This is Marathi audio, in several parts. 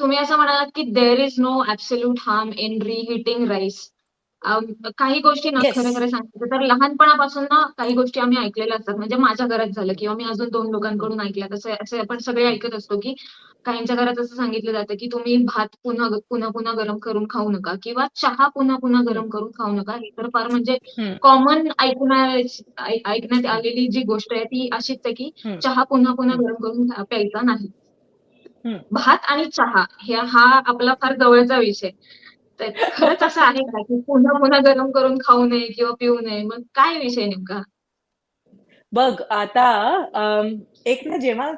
तुम्ही असं म्हणालात की there is no absolute harm in reheating rice. काही गोष्टी ना. खरं खरं सांगायचं तर लहानपणापासून ना काही गोष्टी आम्ही ऐकलेल्या असतात. म्हणजे माझ्या घरात झालं किंवा मी अजून 2 लोकांकडून ऐकल्यात. असे असे आपण सगळे ऐकत असतो, की काहींच्या घरात असं सांगितलं जातं, की तुम्ही भात पुन्हा पुन्हा-पुन्हा गरम करून खाऊ नका किंवा चहा पुन्हा-पुन्हा हं. गरम करून खाऊ नका. ही तर फार म्हणजे. कॉमन ऐकण्यात आलेली जी गोष्ट आहे ती अशीच आहे, की. चहा पुन्हा-पुन्हा हं. गरम करून प्यायचा नाही. हं. भात आणि चहा ह्या हा आपला फार जवळचा विषय. तर खरंच असं आहे का, की पुन्हा-पुन्हा गरम करून खाऊ नये किंवा पिऊ नये? मग काय विषय नेमका? बघ आता एक ना जेव्हा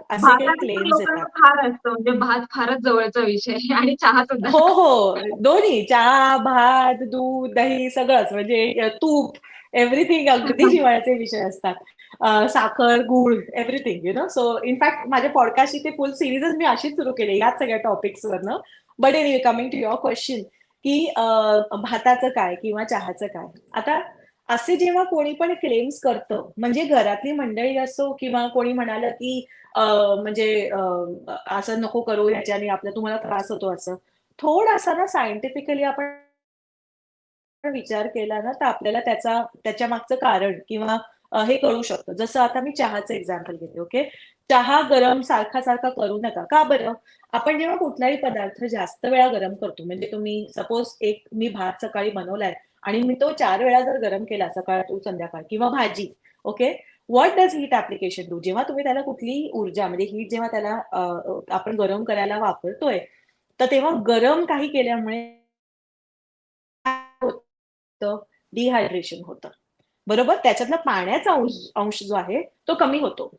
फार असतं म्हणजे भात फारच जवळचा विषय आणि चहा सुद्धा. हो, हो. दोन्ही चहा, भात, दूध, दही सगळंच म्हणजे तूप एव्हरीथिंग अगदी जिव्हाळ्याचे विषय असतात. साखर, गूळ everything you know. So in fact माझ्या पॉडकास्टची ते फुल सिरीजच मी अशीच सुरू केली ह्याच सगळ्या टॉपिक्सवरनं. But and you coming to your question की भाताचं काय किंवा चहाचं काय? आता असे जेव्हा कोणी पण क्लेम्स करतं, म्हणजे घरातली मंडळी असो किंवा कोणी म्हणालं की म्हणजे असं नको करू ह्याच्याने आपला तुम्हाला त्रास होतो असं. थोडासा ना सायंटिफिकली आपण विचार केला ना, तर आपल्याला त्याचा त्याच्या मागचं कारण किंवा हे कळू शकतं. जसं आता मी चहाचं एक्झाम्पल घेते, ओके. चहा गरम सारखा-सारखा करू नका. का बरं? आपण जेव्हा कुठलाही पदार्थ जास्त वेळा गरम करतो, म्हणजे तुम्ही सपोज एक मी भात सकाळी बनवलाय आणि मी तो चार वेळा जर गरम केला सकाळ तू संध्याकाळ किंवा भाजी, okay. What does heat application do? जेव्हा तुम्ही त्याला कुठलीही ऊर्जा म्हणजे हीट जेव्हा त्याला आपण गरम करायला वापरतोय, तर तेव्हा गरम काही केल्यामुळे डिहायड्रेशन होतं. बरोबर? त्याच्यातला पाण्याचा अंश अंश जो आहे तो कमी होतो.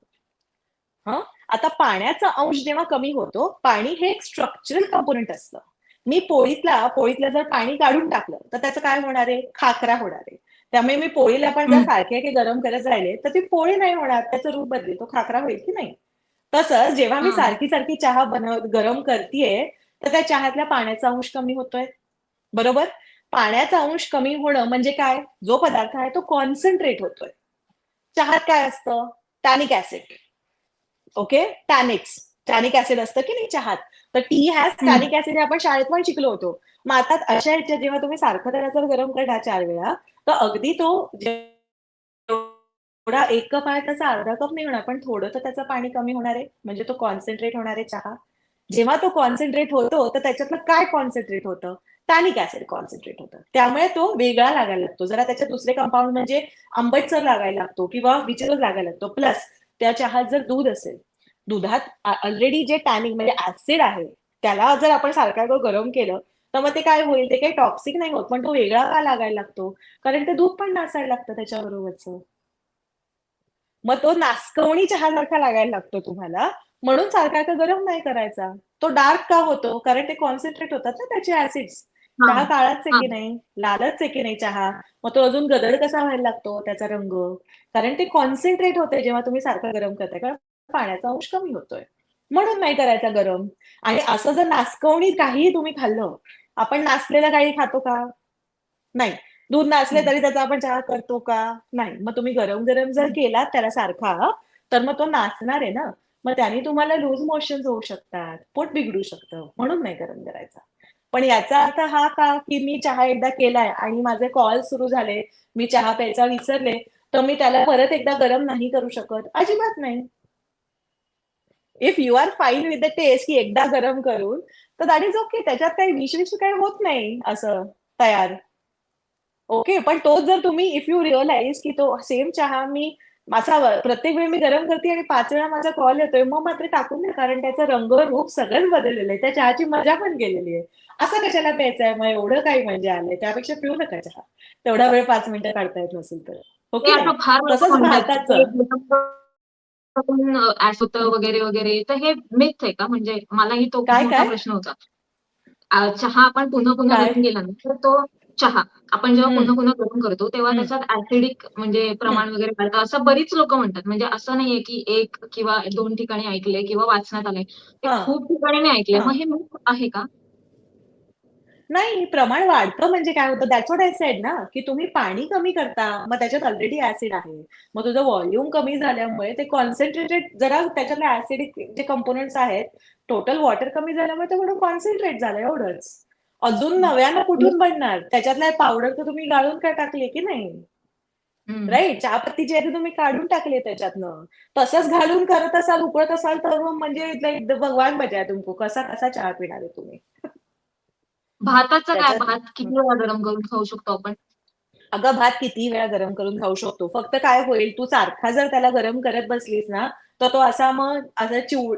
हं. आता पाण्याचा अंश जेव्हा कमी होतो, पाणी हे एक स्ट्रक्चरल कंपोनंट असतं. मी पोळीतला पोळीतलं जर पाणी काढून टाकलं, तर त्याचं काय होणार आहे? खाकरा होणार आहे. त्यामुळे मी पोळीला पण जर. सारखे-सारखे गरम करत राहिले, तर ती पोळी नाही होणार. त्याचं रूप बदलेल. तो खाकरा होईल की नाही? तसंच जेव्हा मी हां. सारखी-सारखी चहा बनव गरम करतीये, तर त्या चहातल्या पाण्याचा अंश कमी होतोय. बरोबर? पाण्याचा अंश कमी होणं म्हणजे काय? जो पदार्थ आहे तो कॉन्सन्ट्रेट होतोय. चहात काय असतं? Tannic acid. Okay. Tannics. Tannic acid असतं की नाही चहात. तर टी हॅज. टॅनिक ॲसिड हे आपण शाळेत पण शिकलो होतो. मग आता अशा ह्याच्यात जेव्हा तुम्ही सारखं त्याला जर गरम करणार 4 वेळा, तर अगदी तो जेवढा 1 कप आहे त्याचा अर्धा कप नाही होणार, पण थोडं तर त्याचं पाणी कमी होणार आहे. म्हणजे तो कॉन्सन्ट्रेट होणार आहे चहा. जेव्हा तो कॉन्सन्ट्रेट होतो, तर त्याच्यातलं काय कॉन्सन्ट्रेट होतं? टॅनिक ऍसिड कॉन्सन्ट्रेट होतं. त्यामुळे तो वेगळा लागायला लागतो. जरा त्याच्या दुसरे कंपाऊंड म्हणजे आंबटसर लागायला लागतो किंवा विचित्रच लागायला लागतो. प्लस त्या चहात जर दूध असेल, दुधात ऑलरेडी जे टॅनिक म्हणजे ऍसिड आहे, त्याला जर आपण सारखं गरम केलं, तर मग ते काय होईल? ते काही टॉक्सिक नाही होत, पण तो वेगळा का लागायला लागतो? कारण ते दूध पण नासायला लागतं त्याच्याबरोबरचं. मग तो नासकवणी चहासारखा लागायला लागतो तुम्हाला, म्हणून सारखा गरम नाही करायचा. तो डार्क का होतो? कारण ते कॉन्सन्ट्रेट होतात ना त्याचे ऍसिड्स चहा काळाच आहे. की नाही? लालच आहे की नाही चहा? मग तो अजून गडद कसा व्हायला लागतो त्याचा रंग? कारण ते कॉन्सन्ट्रेट होतंय जेव्हा तुम्ही सारखं गरम करताय. कारण पाण्याचा अंश कमी होतोय. म्हणून नाही करायचा गरम. आणि असं जर नासकवणी काहीही तुम्ही खाल्लं, आपण नासलेलं काही खातो का? नाही. दूध नासले हं. तरी त्याचा आपण चहा करतो का? नाही. मग तुम्ही गरम-गरम जर हं. केलात त्याला सारखा, तर मग तो नासणार आहे ना. मग त्याने तुम्हाला लूज मोशन्स होऊ शकतात, पोट बिघडू शकतं. म्हणून नाही गरम करायचा. पण याचा अर्थ हा का, की मी चहा एकदा केलाय आणि माझे कॉल सुरू झाले, मी चहा प्यायचा विसरले, तर मी त्याला परत एकदा गरम नाही करू शकत? अजिबात नाही. If you are fine with the taste की एकदा गरम करून, तर दॅट इज ओके. त्याच्यात काही विशेष काही होत नाही असं तयार. ओके. पण तोच जर तुम्ही इफ यू रिअलाइज की तो सेम चहा मी माझा प्रत्येक वेळी मी गरम करते आणि 5 वेळा माझा कॉल येतोय, मग मात्र टाकून द्या. कारण त्याचा रंग, रूप सगळंच बदललेलं आहे. त्या चहाची मजा पण गेलेली आहे. असं कशाला प्यायचं आहे? मग एवढं काही म्हणजे आलंय. त्यापेक्षा पिऊ नका चहा. तेवढा वेळ 5 मिनिटं काढता येत नसेल तर. ते की आता नाही? फार लोकं तसंच म्हणतात, की ते भाताचं. करून ॲश होतं हं. वगैरे, वगैरे. तर हे मिथ आहे का? म्हणजे मलाही तो काय, काय? प्रश्न होता. चहा आपण पुन्हा-पुन्हा काय? गरम केला ना, तर तो चहा आपण जेव्हा हं. पुन्हा-पुन्हा गरम करतो, तेव्हा. त्याच्यात ॲसिडिक म्हणजे. प्रमाण वगैरे वाढतं, असं बरीच लोकं म्हणतात. म्हणजे असं नाहीये, की 1 किंवा 2 ठिकाणी ऐकलंय किंवा वाचण्यात आलंय. ते. खूप ठिकाणी मी ऐकलंय. मग हां. मिथ आहे का? नाही प्रमाण वाढतं म्हणजे काय होतं दॅट्स व्हॉट आय सेड ना की तुम्ही पाणी कमी करता मग त्याच्यात ऑलरेडी ऍसिड आहे मग तुझं व्हॉल्यूम कमी झाल्यामुळे ते कॉन्सन्ट्रेटेड जरा त्याच्यातले ऍसिडिक जे कंपोनेंट्स आहेत टोटल वॉटर कमी झाल्यामुळे ते थोडं कॉन्सन्ट्रेट झालं एवढंच अजून नव्यानं कुठून बनणार? त्याच्यातला पावडर तर तुम्ही गाळून काय टाकली की नाही. राईट चहापत्तीची आहे ती तुम्ही काढून टाकली त्याच्यातनं. तसंच घालून करत असाल उकळत असाल तर मग म्हणजे लाईक भगवान मजा आहे तुमको. कसा कसा चहा पिणार आहे तुम्ही? भाताचं काय? भात किती वेळा गरम करून खाऊ शकतो आपण? अगं भात किती वेळा गरम करून खाऊ शकतो. फक्त काय होईल तू सारखा जर त्याला गरम करत बसलीस ना तर तो असा मग असं चिव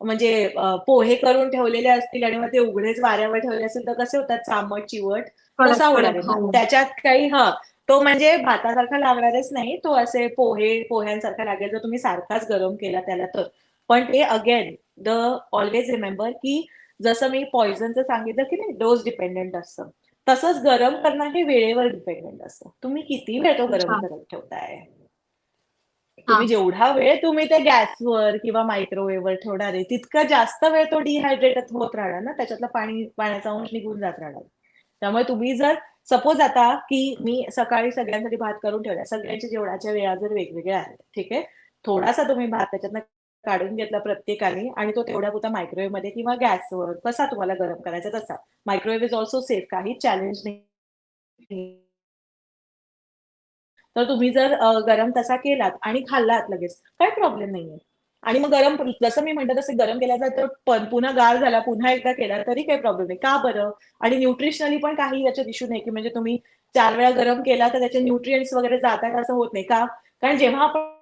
म्हणजे पोहे करून ठेवलेले असतील आणि मग ते उघडेच वाऱ्यावर ठेवले असेल तर कसे होतात? चामट चिवट? तसा होणार हो. त्याच्यात काही हा तो म्हणजे भातासारखा लागणारच नाही. तो असे पोहे पोह्यांसारखा लागेल जर तुम्ही सारखाच गरम केला त्याला तर. पण ते अगेन द ऑलवेज रिमेंबर की जसं मी पॉइझनचं सांगितलं की नाही डोस डिपेंडेंट असतं. तसंच गरम करणं हे वेळेवर डिपेंडेंट असतं. तुम्ही किती वेळ तो गरम. करत ठेवताय? तुम्ही जेवढा वेळ तुम्ही ते गॅसवर किंवा मायक्रोवेव्हवर ठेवणार आहे तितका जास्त वेळ तो डिहायड्रेट होत राहणार ना त्याच्यातलं पाणी पाण्याचा अंश निघून जात राहणार. त्यामुळे तुम्ही जर सपोज आता की मी सकाळी सगळ्यांसाठी भात करून ठेवला सगळ्यांच्या जेवणाच्या वेळा जर वेगवेगळ्या आहेत ठीक आहे? थोडासा तुम्ही भात त्याच्यातनं काढून घेतला प्रत्येकाने आणि तो तेवढ्या पुरता मायक्रोवेव्हमध्ये किंवा गॅसवर कसा तुम्हाला गरम करायचा तसा. मायक्रोवेव्ह इज ऑल्सो सेफ काही चॅलेंज नाही. तर तुम्ही जर गरम तसा केलात आणि खाल्लात लगेच काही प्रॉब्लेम नाहीये. आणि मग गरम जसं मी म्हणतात तसं गरम केल्याचा तर पुन्हा गार झाला पुन्हा एकदा केला तरी काही प्रॉब्लेम नाही. का बरं? आणि न्यूट्रिशनली पण काही याच्यात इश्यू नाही की म्हणजे तुम्ही चार वेळा गरम केला तर त्याचे न्यूट्रिएंट्स वगैरे जातात असं होत नाही. का? कारण जेव्हा आपण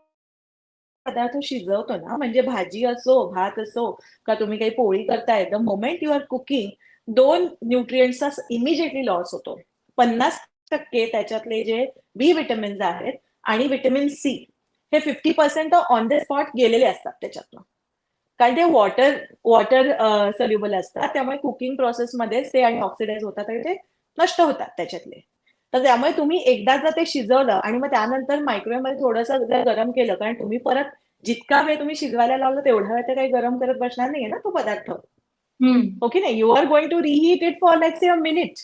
पदार्थ शिजवतो ना म्हणजे भाजी असो भात असो का तुम्ही काही पोळी करताय the moment you are cooking दोन न्यूट्रिएंट्सचा इमिजिएटली लॉस होतो. पन्नास टक्के त्याच्यातले जे बी विटॅमिन्स आहेत आणि विटॅमिन सी हे fifty percent on the spot गेलेले असतात त्याच्यातनं. कारण ते वॉटर वॉटर सल्युबल असतात. त्यामुळे कुकिंग प्रोसेसमध्येच ते आणि ऑक्सिडाईज होतात आणि ते नष्ट होतात त्याच्यातले. तर त्यामुळे तुम्ही एकदा जर ते शिजवलं आणि मग त्यानंतर मायक्रोवेव्हमध्ये थोडंसं जर गरम केलं कारण तुम्ही परत जितका वेळ तुम्ही शिजवायला लावलं तेवढा वेळ तर काही गरम करत बसणार नाहीये ना तो पदार्थ. ओके नाही you are going to reheat it for like say a minute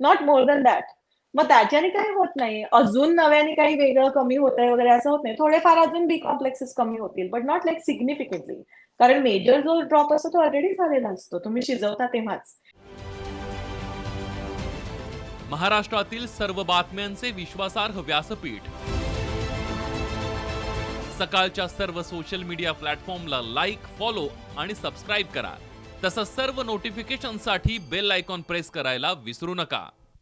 not more than that मग त्याच्याने काही होत नाही. अजून नव्याने काही वेगळं कमी होत आहे वगैरे असं होत नाही. थोडेफार अजून बी कॉम्प्लेक्सेस कमी होतील बट नॉट लाईक सिग्निफिकंटली कारण मेजर जो ड्रॉप असतो तो ऑलरेडी झालेला असतो. तुम्ही शिजवता तेव्हाच. महाराष्ट्रातील सर्व बातम्यांचे विश्वासार्ह व्यासपीठ. सकाळच्या सर्व सोशल मीडिया प्लॅटफॉर्मला लाईक फॉलो आणि सबस्क्राईब करा. तसंच सर्व नोटिफिकेशनसाठी बेल आयकॉन प्रेस करायला विसरू नका.